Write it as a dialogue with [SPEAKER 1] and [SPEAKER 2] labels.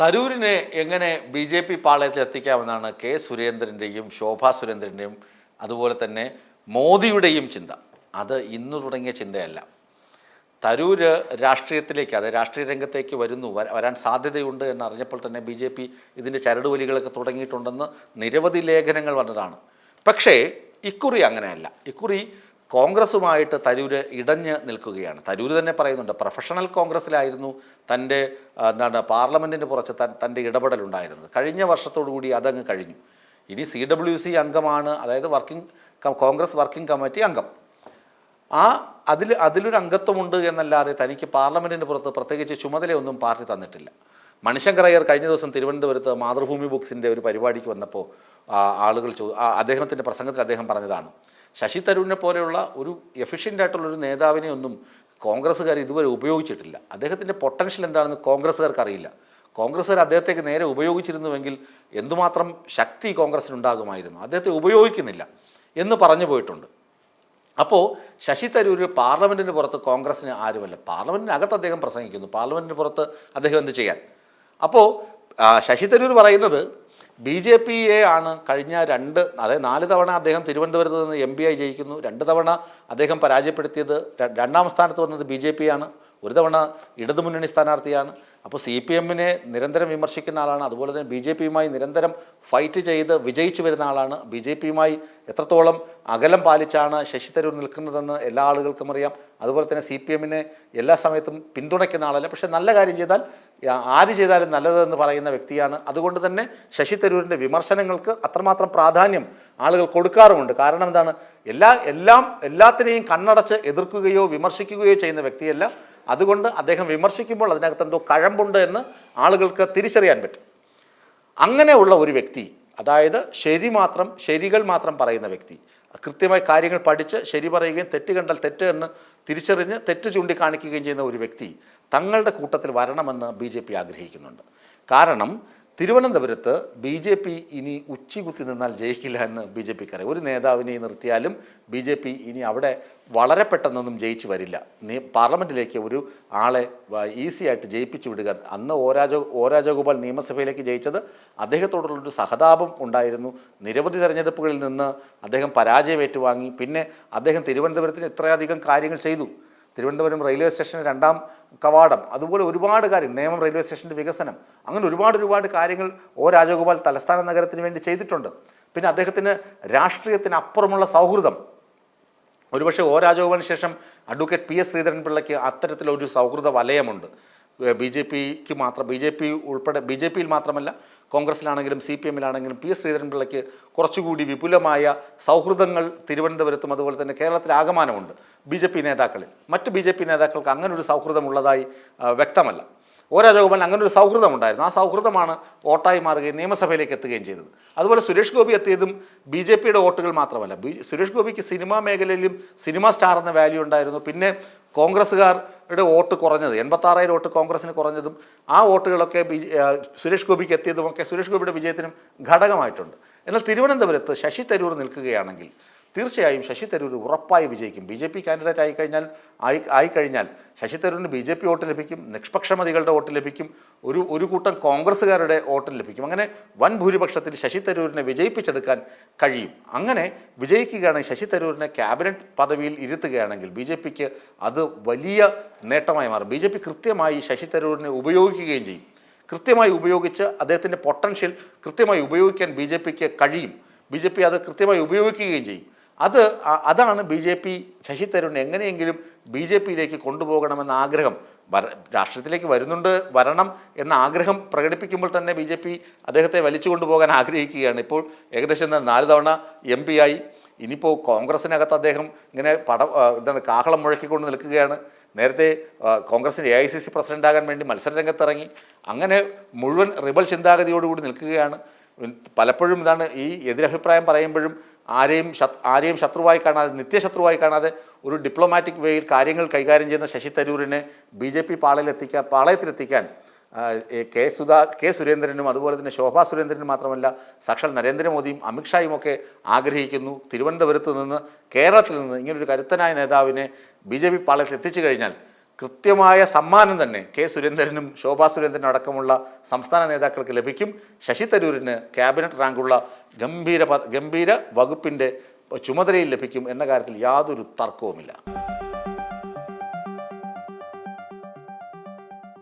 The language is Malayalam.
[SPEAKER 1] തരൂരിനെ എങ്ങനെ ബി ജെ പി പാളയത്തിൽ എത്തിക്കാമെന്നാണ് കെ സുരേന്ദ്രന്റെയും ശോഭാ സുരേന്ദ്രന്റെയും അതുപോലെ തന്നെ മോദിയുടെയും ചിന്ത. അത് ഇന്ന് തുടങ്ങിയ ചിന്തയല്ല. തരൂര് രാഷ്ട്രീയത്തിലേക്ക് അതായത് രാഷ്ട്രീയ രംഗത്തേക്ക് വരുന്നു വരാൻ സാധ്യതയുണ്ട് എന്നറിഞ്ഞപ്പോൾ തന്നെ ബി ജെ പി ഇതിന്റെ ചരടുവലികളൊക്കെ തുടങ്ങിയിട്ടുണ്ടെന്ന് നിരവധി ലേഖനങ്ങൾ വന്നതാണ്. പക്ഷേ ഇക്കുറി അങ്ങനെയല്ല. ഇക്കുറി കോൺഗ്രസുമായിട്ട് തരൂര് ഇടഞ്ഞ് നിൽക്കുകയാണ്. തരൂര് തന്നെ പറയുന്നുണ്ട് പ്രൊഫഷണൽ കോൺഗ്രസ്സിലായിരുന്നു തന്റെ എന്താണ് പാർലമെന്റിന് പുറത്ത് തൻ തന്റെ ഇടപെടലുണ്ടായിരുന്നത്. കഴിഞ്ഞ വർഷത്തോടു കൂടി അതങ്ങ് കഴിഞ്ഞു. ഇനി സി ഡബ്ല്യു സി അംഗമാണ് അതായത് വർക്കിംഗ് കോൺഗ്രസ് വർക്കിംഗ് കമ്മിറ്റി അംഗം. ആ അതിൽ അതിലൊരു അംഗത്വമുണ്ട് എന്നല്ലാതെ തനിക്ക് പാർലമെന്റിന് പുറത്ത് പ്രത്യേകിച്ച് ചുമതലയൊന്നും പാർട്ടി തന്നിട്ടില്ല. മണിശങ്കർ അയ്യർ കഴിഞ്ഞ ദിവസം തിരുവനന്തപുരത്ത് മാതൃഭൂമി ബുക്സിന്റെ ഒരു പരിപാടിക്ക് വന്നപ്പോൾ ആളുകൾ ചോ അദ്ദേഹത്തിന്റെ പ്രസംഗത്തിൽ അദ്ദേഹം പറഞ്ഞതാണ് ശശി തരൂരിനെ പോലെയുള്ള ഒരു എഫിഷ്യന്റ് ആയിട്ടുള്ള ഒരു നേതാവിനെ ഒന്നും കോൺഗ്രസ്സുകാർ ഇതുവരെ ഉപയോഗിച്ചിട്ടില്ല. അദ്ദേഹത്തിന്റെ പൊട്ടൻഷ്യൽ എന്താണെന്ന് കോൺഗ്രസ്സുകാർക്ക് അറിയില്ല. കോൺഗ്രസ്സുകാർ അദ്ദേഹത്തേക്ക് നേരെ ഉപയോഗിച്ചിരുന്നുവെങ്കിൽ എന്തുമാത്രം ശക്തി കോൺഗ്രസ്സിനുണ്ടാകുമായിരുന്നു. അദ്ദേഹത്തെ ഉപയോഗിക്കുന്നില്ല എന്ന് പറഞ്ഞു പോയിട്ടുണ്ട്. അപ്പോൾ ശശി തരൂർ പാർലമെന്റിന് പുറത്ത് കോൺഗ്രസ്സിന് ആരുമല്ല. പാർലമെന്റിനകത്ത് അദ്ദേഹം പ്രസംഗിക്കുന്നു. പാർലമെന്റിന് പുറത്ത് അദ്ദേഹം എന്ത് ചെയ്യാൻ? അപ്പോൾ ശശി തരൂർ പറയുന്നത് ബി ജെ പിയെ ആണ് കഴിഞ്ഞ രണ്ട് അതായത് നാല് തവണ അദ്ദേഹം തിരുവനന്തപുരത്ത് നിന്ന് എം പി ആയി ജയിക്കുന്നു. രണ്ട് തവണ അദ്ദേഹം പരാജയപ്പെടുത്തിയത് രണ്ടാം സ്ഥാനത്ത് വന്നത് ബി ജെ പി ആണ്. ഒരു തവണ ഇടതുമുന്നണി സ്ഥാനാർത്ഥിയാണ്. അപ്പോൾ സി പി എമ്മിനെ നിരന്തരം വിമർശിക്കുന്ന ആളാണ്. അതുപോലെ തന്നെ ബി ജെ പിയുമായി നിരന്തരം ഫൈറ്റ് ചെയ്ത് വിജയിച്ചു വരുന്ന ആളാണ്. ബി ജെ പിയുമായി എത്രത്തോളം അകലം പാലിച്ചാണ് ശശി തരൂർ നിൽക്കുന്നതെന്ന് എല്ലാ ആളുകൾക്കും അറിയാം. അതുപോലെ തന്നെ സി പി എമ്മിനെ എല്ലാ സമയത്തും പിന്തുണയ്ക്കുന്ന ആളല്ല. പക്ഷേ നല്ല കാര്യം ചെയ്താൽ ആര് ചെയ്താലും നല്ലതെന്ന് പറയുന്ന വ്യക്തിയാണ്. അതുകൊണ്ട് തന്നെ ശശി തരൂരിന്റെ വിമർശനങ്ങൾക്ക് അത്രമാത്രം പ്രാധാന്യം ആളുകൾ കൊടുക്കാറുമുണ്ട്. കാരണം എന്താണ്? എല്ലാ എല്ലാം എല്ലാത്തിനെയും കണ്ണടച്ച് എതിർക്കുകയോ വിമർശിക്കുകയോ ചെയ്യുന്ന വ്യക്തിയല്ല അതുകൊണ്ട് അദ്ദേഹം വിമർശിക്കുമ്പോൾ അതിനകത്ത് എന്തോ കഴമ്പുണ്ട് എന്ന് ആളുകൾക്ക് തിരിച്ചറിയാൻ പറ്റും. അങ്ങനെയുള്ള ഒരു വ്യക്തി അതായത് ശരി മാത്രം ശരികൾ മാത്രം പറയുന്ന വ്യക്തി കൃത്യമായി കാര്യങ്ങൾ പഠിച്ച് ശരി പറയുകയും തെറ്റ് കണ്ടാൽ തെറ്റ് എന്ന് തിരിച്ചറിഞ്ഞ് തെറ്റ് ചൂണ്ടിക്കാണിക്കുകയും ചെയ്യുന്ന ഒരു വ്യക്തി തങ്ങളുടെ കൂട്ടത്തിൽ വരണമെന്ന് ബി ആഗ്രഹിക്കുന്നുണ്ട്. കാരണം തിരുവനന്തപുരത്ത് ബി ജെ പി ഇനി ഉച്ചികുത്തി നിന്നാൽ ജയിക്കില്ല എന്ന് ബി ജെ പിക്ക് അറിയാം ഒരു നേതാവിനെ നിർത്തിയാലും ബി ജെ പി ഇനി അവിടെ വളരെ പെട്ടെന്നൊന്നും ജയിച്ചു വരില്ല. പാർലമെന്റിലേക്ക് ഒരു ആളെ ഈസി ആയിട്ട് ജയിപ്പിച്ചു വിടുക. അന്ന് ഓ രാജ ഓ രാജഗോപാൽ നിയമസഭയിലേക്ക് ജയിച്ചത് അദ്ദേഹത്തോടുള്ളൊരു സഹതാപം ഉണ്ടായിരുന്നു. നിരവധി തെരഞ്ഞെടുപ്പുകളിൽ നിന്ന് അദ്ദേഹം പരാജയം ഏറ്റുവാങ്ങി. പിന്നെ അദ്ദേഹം തിരുവനന്തപുരത്തിന് ഇത്രയധികം കാര്യങ്ങൾ ചെയ്തു. തിരുവനന്തപുരം റെയിൽവേ സ്റ്റേഷൻ രണ്ടാം കവാടം. അതുപോലെ ഒരുപാട് കാര്യം നേമം റെയിൽവേ സ്റ്റേഷന്റെ വികസനം. അങ്ങനെ ഒരുപാട് ഒരുപാട് കാര്യങ്ങൾ ഒ രാജഗോപാൽ തലസ്ഥാന നഗരത്തിന് വേണ്ടി ചെയ്തിട്ടുണ്ട്. പിന്നെ അദ്ദേഹത്തിന് രാഷ്ട്രീയത്തിന് അപ്പുറമുള്ള സൗഹൃദം. ഒരുപക്ഷെ ഒ രാജഗോപാലിന് ശേഷം അഡ്വക്കേറ്റ് പി എസ് ശ്രീധരൻ ശ്രീധരൻപിള്ളയ്ക്ക് അത്തരത്തിലൊരു സൗഹൃദ വലയമുണ്ട്. ബി ജെ പിക്ക് മാത്രം ബി ജെ പി ഉൾപ്പെടെ ബി ജെ പിയിൽ മാത്രമല്ല കോൺഗ്രസിലാണെങ്കിലും സി പി എമ്മിലാണെങ്കിലും പി എസ് ശ്രീധരൻപിള്ളയ്ക്ക് കുറച്ചുകൂടി വിപുലമായ സൗഹൃദങ്ങൾ തിരുവനന്തപുരത്തും അതുപോലെ തന്നെ കേരളത്തിൽ ആകമാനമുണ്ട്. ബി ജെ പി നേതാക്കളിൽ. മറ്റ് ബി ജെ പി നേതാക്കൾക്ക് അങ്ങനെ ഒരു സൗഹൃദമുള്ളതായി വ്യക്തമല്ല. ഒ രാജഗോപാലിന് അങ്ങനെ ഒരു സൗഹൃദം ഉണ്ടായിരുന്നു ആ സൗഹൃദമാണ് വോട്ടായി മാറുകയും നിയമസഭയിലേക്ക് എത്തുകയും ചെയ്തത്. അതുപോലെ സുരേഷ് ഗോപി എത്തിയതും ബി ജെ പിയുടെ വോട്ടുകൾ മാത്രമല്ല. സുരേഷ് ഗോപിക്ക് സിനിമാ മേഖലയിലും സിനിമാ സ്റ്റാർ എന്ന വാല്യൂ ഉണ്ടായിരുന്നു. പിന്നെ കോൺഗ്രസ്സുകാരുടെ വോട്ട് കുറഞ്ഞത് എൺപത്താറായിരം വോട്ട് കോൺഗ്രസിന് കുറഞ്ഞതും ആ വോട്ടുകളൊക്കെ ബി സുരേഷ് ഗോപിക്ക് എത്തിയതുമൊക്കെ സുരേഷ് ഗോപിയുടെ വിജയത്തിനും ഘടകമായിട്ടുണ്ട്. എന്നാൽ തിരുവനന്തപുരത്ത് ശശി തരൂർ നിൽക്കുകയാണെങ്കിൽ തീർച്ചയായും ശശി തരൂർ ഉറപ്പായി വിജയിക്കും. ബി ജെ പി കാൻഡിഡേറ്റ് ആയിക്കഴിഞ്ഞാൽ ആയി ആയിക്കഴിഞ്ഞാൽ ശശി തരൂരിന് ബി ജെ പി വോട്ട് ലഭിക്കും നിഷ്പക്ഷമതികളുടെ വോട്ട് ലഭിക്കും ഒരു ഒരു കൂട്ടം കോൺഗ്രസ്സുകാരുടെ വോട്ട് ലഭിക്കും. അങ്ങനെ വൻ ഭൂരിപക്ഷത്തിൽ ശശി തരൂരിനെ വിജയിപ്പിച്ചെടുക്കാൻ കഴിയും. അങ്ങനെ വിജയിക്കുകയാണെങ്കിൽ ശശി തരൂരിനെ ക്യാബിനറ്റ് പദവിയിൽ ഇരുത്തുകയാണെങ്കിൽ ബി ജെ പിക്ക് അത് വലിയ നേട്ടമായി മാറും. ബി ജെ പി കൃത്യമായി ശശി തരൂരിനെ ഉപയോഗിക്കുകയും ചെയ്യും. കൃത്യമായി ഉപയോഗിച്ച് അദ്ദേഹത്തിന്റെ പൊട്ടൻഷ്യൽ കൃത്യമായി ഉപയോഗിക്കാൻ ബി ജെ പിക്ക് കഴിയും. ബി ജെ പി അത് കൃത്യമായി ഉപയോഗിക്കുകയും ചെയ്യും. അത് അതാണ് ബി ജെ പി ശശി തരൂരിനെ എങ്ങനെയെങ്കിലും ബി ജെ പിയിലേക്ക് കൊണ്ടുപോകണമെന്ന ആഗ്രഹം. രാഷ്ട്രീയത്തിലേക്ക് വരുന്നുണ്ട് വരണം എന്ന ആഗ്രഹം പ്രകടിപ്പിക്കുമ്പോൾ തന്നെ ബി ജെ പി അദ്ദേഹത്തെ വലിച്ചു കൊണ്ടുപോകാൻ ആഗ്രഹിക്കുകയാണ്. ഇപ്പോൾ ഏകദേശം നാല് തവണ എം പി ആയി. ഇനിയിപ്പോൾ കോൺഗ്രസിനകത്ത് അദ്ദേഹം ഇങ്ങനെ പട എന്താണ് കാഹളം മുഴക്കിക്കൊണ്ട് നിൽക്കുകയാണ്. നേരത്തെ കോൺഗ്രസിന്റെ എ ഐ സി സി പ്രസിഡന്റാകാൻ വേണ്ടി മത്സരരംഗത്തിറങ്ങി. അങ്ങനെ മുഴുവൻ റിബൽ ചിന്താഗതിയോടുകൂടി നിൽക്കുകയാണ്. പലപ്പോഴും ഇതാണ് ഈ എതിരഭിപ്രായം പറയുമ്പോഴും ആരെയും ആരെയും ശത്രുവായി കാണാതെ നിത്യശത്രുവായി കാണാതെ ഒരു ഡിപ്ലോമാറ്റിക് വേയിൽ കാര്യങ്ങൾ കൈകാര്യം ചെയ്യുന്ന ശശി തരൂരിനെ ബി ജെ പി പാളയിലെത്തിക്കാൻ പാളയത്തിലെത്തിക്കാൻ കെ സുധാ കെ സുരേന്ദ്രനും അതുപോലെ തന്നെ ശോഭാ സുരേന്ദ്രനും മാത്രമല്ല സാക്ഷാൽ നരേന്ദ്രമോദിയും അമിത്ഷായും ഒക്കെ ആഗ്രഹിക്കുന്നു. തിരുവനന്തപുരത്ത് നിന്ന് കേരളത്തിൽ നിന്ന് ഇങ്ങനൊരു കരുത്തനായ നേതാവിനെ ബി ജെ പി പാളയത്തിൽ എത്തിച്ചു കഴിഞ്ഞാൽ കൃത്യമായ സമ്മാനം തന്നെ കെ സുരേന്ദ്രനും ശോഭാ സുരേന്ദ്രനും അടക്കമുള്ള സംസ്ഥാന നേതാക്കൾക്ക് ലഭിക്കും. ശശി തരൂരിന് ക്യാബിനറ്റ് റാങ്കുള്ള ഗംഭീര ഗംഭീര വകുപ്പിന്റെ ചുമതലയിൽ ലഭിക്കും എന്ന കാര്യത്തിൽ യാതൊരു തർക്കവുമില്ല.